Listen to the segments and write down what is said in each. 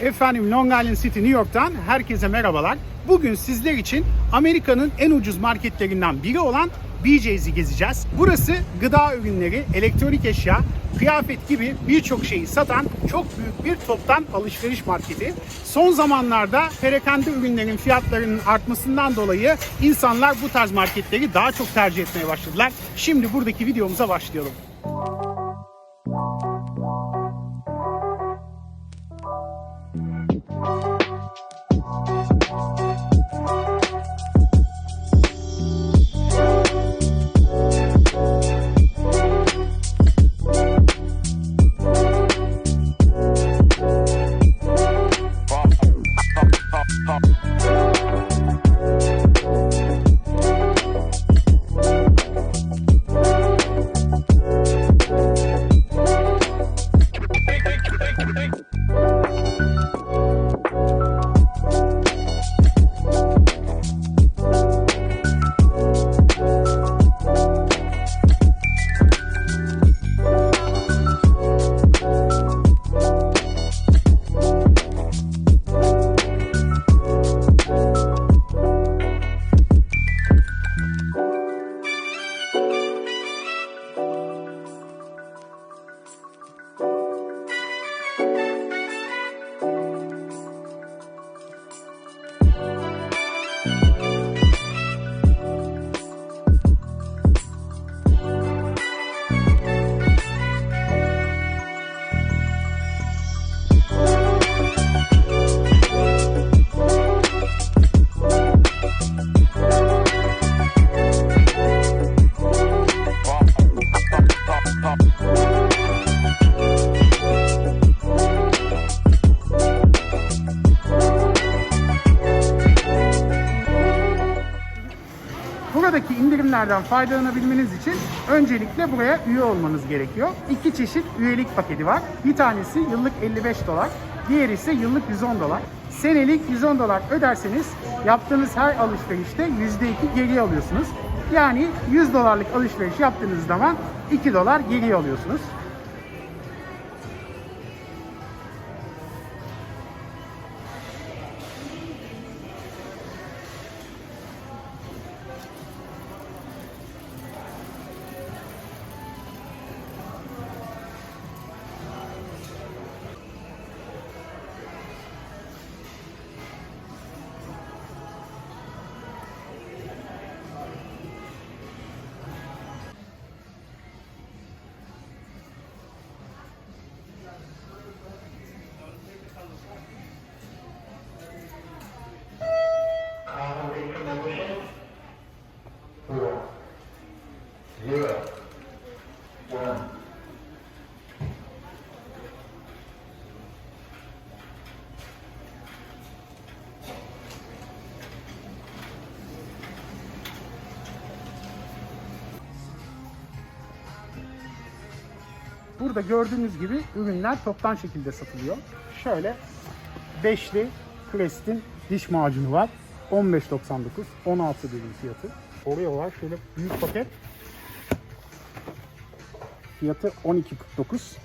Efendim Long Island City New York'tan herkese merhabalar. Bugün sizler için Amerika'nın en ucuz marketlerinden biri olan BJ's'i gezeceğiz. Burası gıda ürünleri, elektronik eşya, kıyafet gibi birçok şeyi satan çok büyük bir toptan alışveriş marketi. Son zamanlarda perakende ürünlerin fiyatlarının artmasından dolayı insanlar bu tarz marketleri daha çok tercih etmeye başladılar. Şimdi buradaki videomuza başlayalım. Buradaki indirimlerden faydalanabilmeniz için öncelikle buraya üye olmanız gerekiyor. İki çeşit üyelik paketi var. Bir tanesi yıllık 55 dolar, diğeri ise yıllık 110 dolar. Senelik 110 dolar öderseniz yaptığınız her alışverişte %2 geri alıyorsunuz. Yani 100 dolarlık alışveriş yaptığınız zaman 2 dolar geri alıyorsunuz. Burada gördüğünüz gibi ürünler toptan şekilde satılıyor. Şöyle beşli Crest'in diş macunu var. 15.99 16 birim fiyatı. Oreo var şöyle büyük paket. Fiyatı 12.49.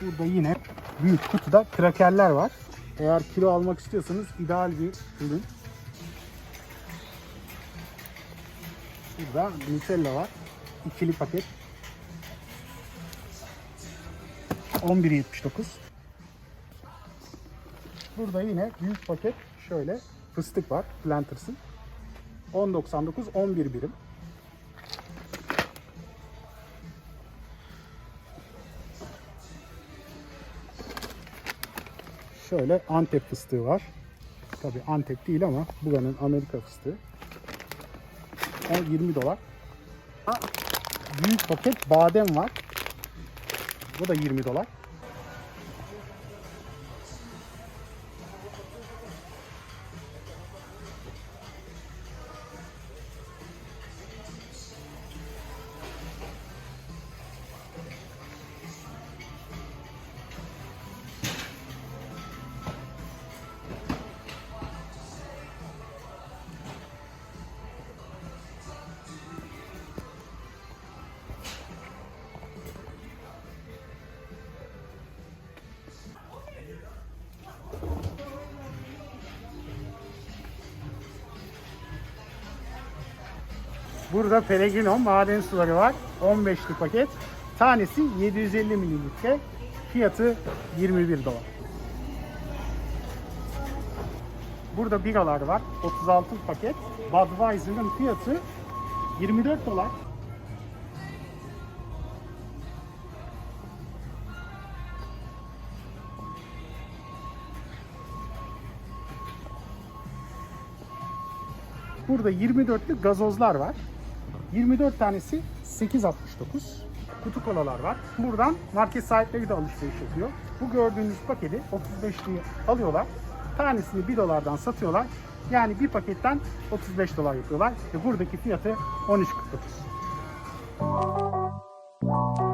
Burada yine büyük kutuda krakerler var. Eğer kilo almak istiyorsanız ideal bir ürün. Burada Nutella var. İkili paket. 11.79. Burada yine büyük paket şöyle fıstık var. Planters'ın. 10.99 11 birim. Şöyle Antep fıstığı var. Tabi Antep değil ama buranın Amerika fıstığı. O 20 dolar. Büyük paket badem var. Bu da 20 dolar. Burada Pellegrino maden suları var. 15'li paket. Tanesi 750 mililitre. Fiyatı 21 dolar. Burada biralar var. 36 paket. Budweiser'ın fiyatı 24 dolar. Burada 24'lü gazozlar var. 24 tanesi 8.69. Kutu kolalar var. Buradan market sahipleri de alışveriş yapıyor. Bu gördüğünüz paketi 35'liği alıyorlar. Tanesini 1 dolardan satıyorlar. Yani bir paketten 35 dolar yapıyorlar. Ve buradaki fiyatı 13.49.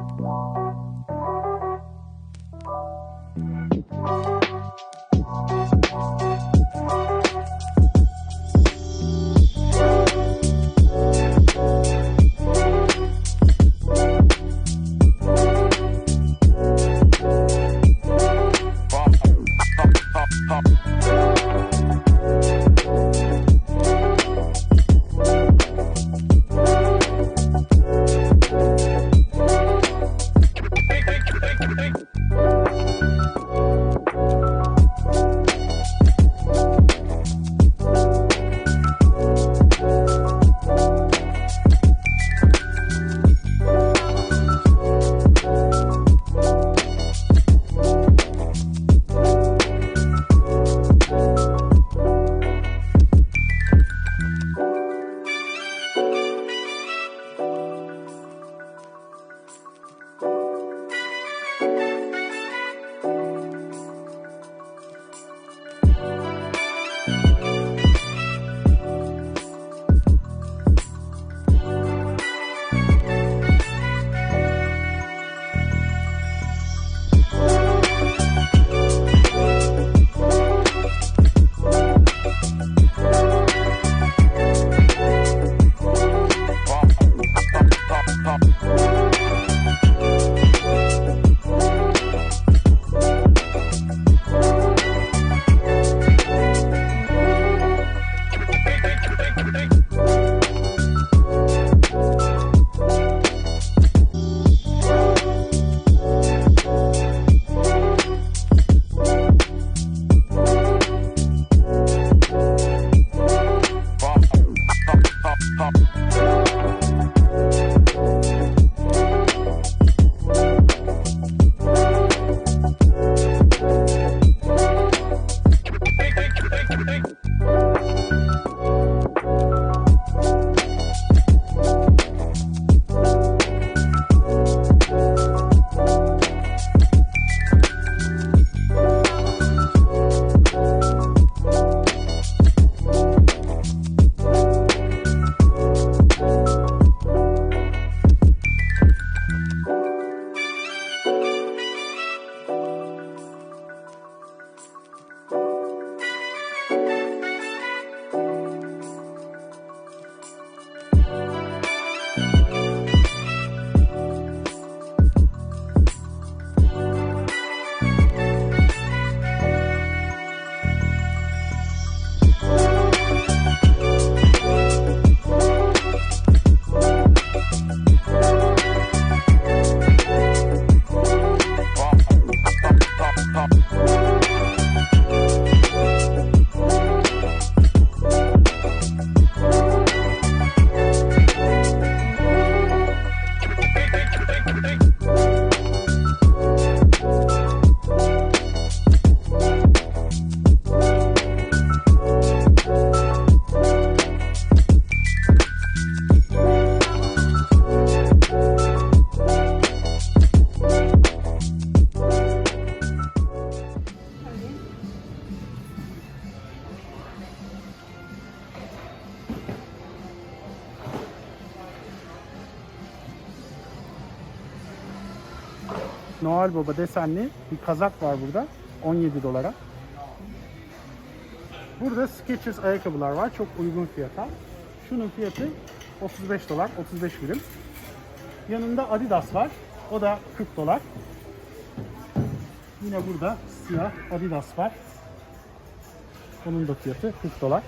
Noel Baba desenli bir kazak var burada. 17 dolara. Burada Skechers ayakkabılar var. Çok uygun fiyata. Şunun fiyatı 35 dolar, 35 birim. Yanında Adidas var. O da 40 dolar. Yine burada siyah Adidas var. Onun da fiyatı 40 dolar.